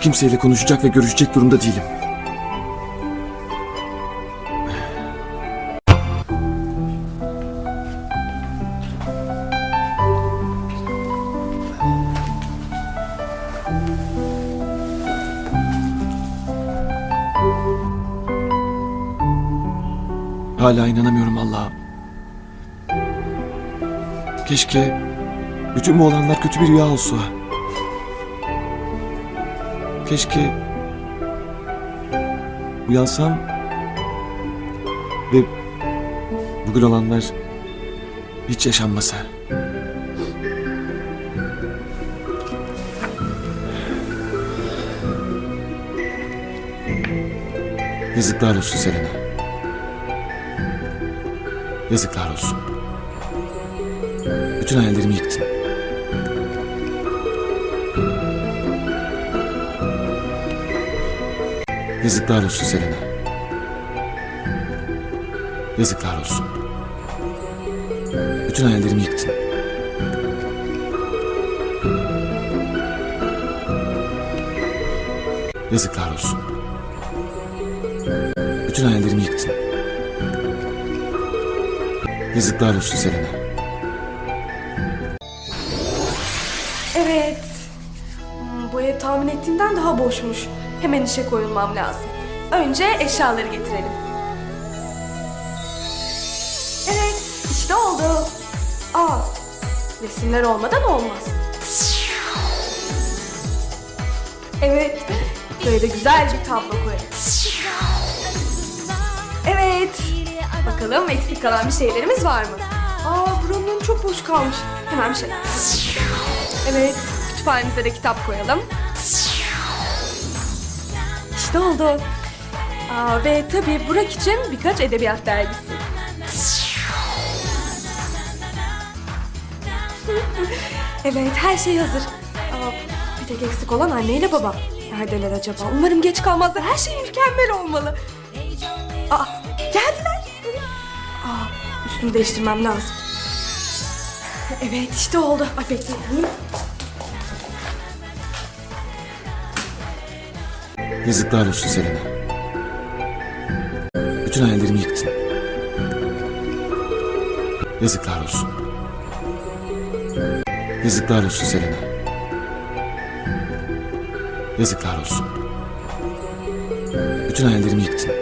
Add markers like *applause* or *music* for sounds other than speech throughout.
kimseyle konuşacak ve görüşecek durumda değilim. Hala inanamıyorum Allah'a. Keşke bütün bu olanlar kötü bir rüya olsa. Keşke uyansam ve bugün olanlar hiç yaşanmasa. Yazıklar olsun Selena. Yazıklar olsun. Bütün hayallerimi yıktın. Yazıklar olsun Selena. Yazıklar olsun. Bütün hayallerimi yıktın. Yazıklar olsun. Bütün hayallerimi yıktın. Yazıklar olsun Selena. Evet. Hmm, Bu ev tahmin ettiğimden daha boşmuş. Hemen işe koyulmam lazım. Önce eşyaları getirelim. Evet, işte oldu. Aa, resimler olmadan olmaz. Evet, böyle güzel bir tablo koyalım. Evet. Bakalım eksik kalan bir şeylerimiz var mı? Aa, buranın çok boş kalmış. Hemen bir şey. Evet, kütüphanemize de kitap koyalım. İşte oldu. Aa, ve tabii Burak için birkaç edebiyat dergisi. *laughs* evet, her şey hazır. Aa, bir tek eksik olan anneyle baba. Neredeler acaba? Umarım geç kalmazlar. Her şey mükemmel olmalı. Aa, geldiler. Aa, üstümü değiştirmem lazım. Evet, işte oldu. Ay bekleyin. Yazıklar olsun Selena. Bütün hayallerimi yıktın. Yazıklar olsun. Yazıklar olsun Selena. Yazıklar olsun. Bütün hayallerimi yıktın.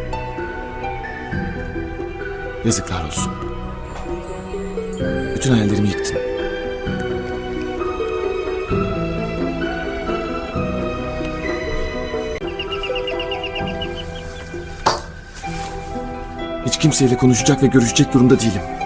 Yazıklar olsun. Bütün hayallerimi yıktın. Hiç kimseyle konuşacak ve görüşecek durumda değilim.